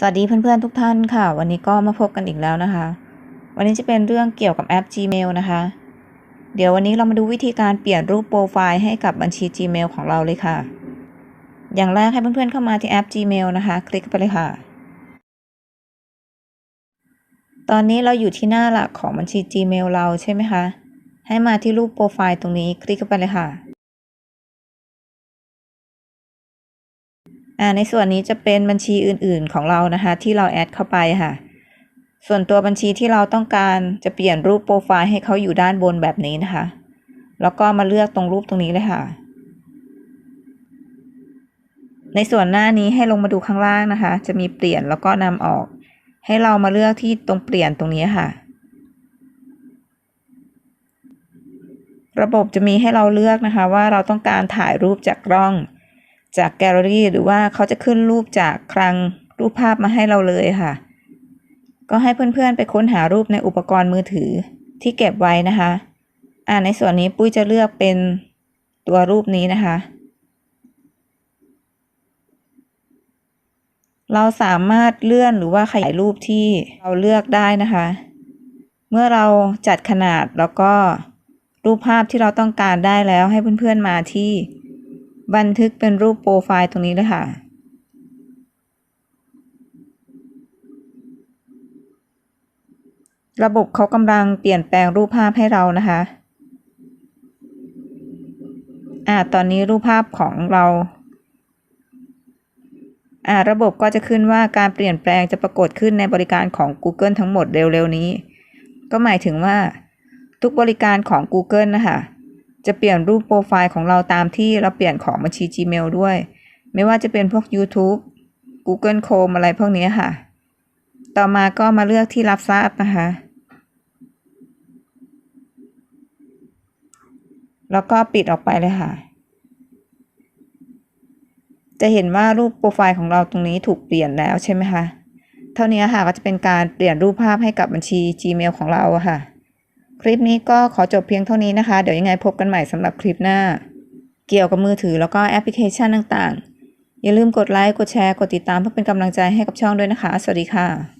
สวัสดีเพื่อนๆทุกท่านค่ะ วันนี้ก็มาพบกันอีกแล้วนะคะ วันนี้จะเป็นเรื่องเกี่ยวกับแอป Gmail นะคะ เดี๋ยววันนี้เรามาดูวิธีการเปลี่ยนรูปโปรไฟล์ให้กับบัญชี Gmail ของเราเลยค่ะ อย่างแรกให้เพื่อนๆเข้ามาที่แอป Gmail นะคะ คลิกไปเลยค่ะ ตอนนี้เราอยู่ที่หน้าหลักของบัญชี Gmail เราใช่ไหมคะ ให้มาที่รูปโปรไฟล์ตรงนี้คลิกเข้าไปเลยค่ะ ในส่วนนี้จะเป็นบัญชีอื่นๆของเรานะคะที่เราแอดเข้าไปค่ะ ส่วนตัวบัญชีที่เราต้องการจะเปลี่ยนรูปโปรไฟล์ให้เขาอยู่ด้านบนแบบนี้นะคะ แล้วก็มาเลือกตรงรูปตรงนี้เลยค่ะ ในส่วนหน้านี้ให้ลงมาดูข้างล่างนะคะ จะมีเปลี่ยนแล้วก็นำออก ให้เรามาเลือกที่ตรงเปลี่ยนตรงนี้ค่ะ ระบบจะมีให้เราเลือกนะคะว่าเราต้องการถ่ายรูปจากกล้อง จากแกลเลอรี่หรือว่าเขาจะขึ้นรูปจากคลังรูปภาพมาให้เราเลยค่ะ ก็ให้เพื่อนๆไปค้นหารูปในอุปกรณ์มือถือที่เก็บไว้นะคะ อ่าในส่วนนี้ปุ้ยจะเลือกเป็นตัวรูปนี้นะคะ เราสามารถเลื่อนหรือว่าขยายรูปที่เราเลือกได้นะคะ เมื่อเราจัดขนาดแล้วก็รูปภาพที่เราต้องการได้แล้วให้เพื่อนๆมาที่ บันทึกเป็นรูปโปรไฟล์ตรงนี้เลยค่ะ ระบบเขากำลังเปลี่ยนแปลงรูปภาพให้เรานะคะอ่าตอนนี้รูปภาพของเราอ่าระบบก็จะขึ้นว่าการเปลี่ยนแปลงจะปรากฏขึ้นในบริการของ Google ทั้งหมดเร็วๆนี้ ก็หมายถึงว่าทุกบริการของ Google นะคะ จะเปลี่ยนรูปโปรไฟล์ของเราตามที่เราเปลี่ยนของบัญชี Gmail ด้วย ไม่ว่าจะเป็นพวก YouTube Google Chrome อะไรพวกนี้ค่ะ ต่อมาก็มาเลือกที่รับทราบนะคะ แล้วก็ปิดออกไปเลยค่ะ จะเห็นว่ารูปโปรไฟล์ของเราตรงนี้ถูกเปลี่ยนแล้วใช่ไหมคะ เท่านี้ค่ะก็จะเป็นการเปลี่ยนรูปภาพให้กับบัญชี Gmail ของเราค่ะ คลิปนี้ก็ขอจบเพียงเท่านี้นะคะ เดี๋ยวยังไงพบกันใหม่สำหรับคลิปหน้า เกี่ยวกับมือถือแล้วก็แอปพลิเคชันต่างๆ อย่าลืมกดไลค์ กดแชร์ กดติดตามเพื่อเป็นกำลังใจให้กับช่องด้วยนะคะ สวัสดีค่ะ